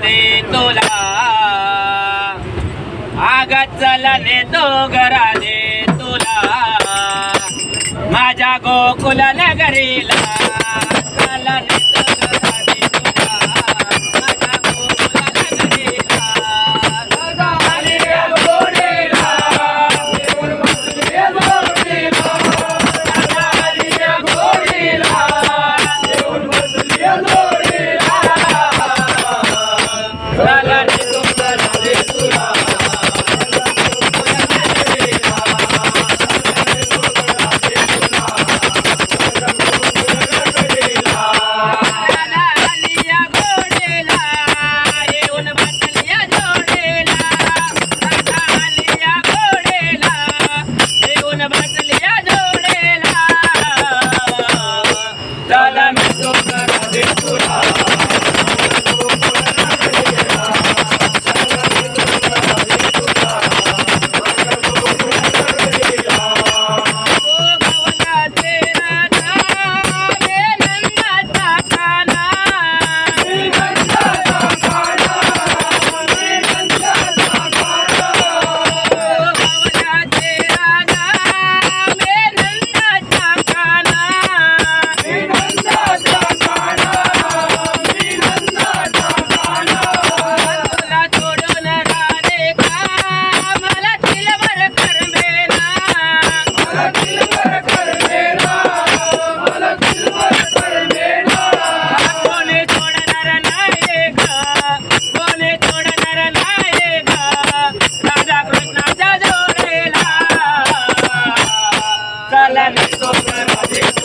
घराने तुला. आगात चला नेतो घराने तुला. माझ्या गोकुला नगरीला चला esos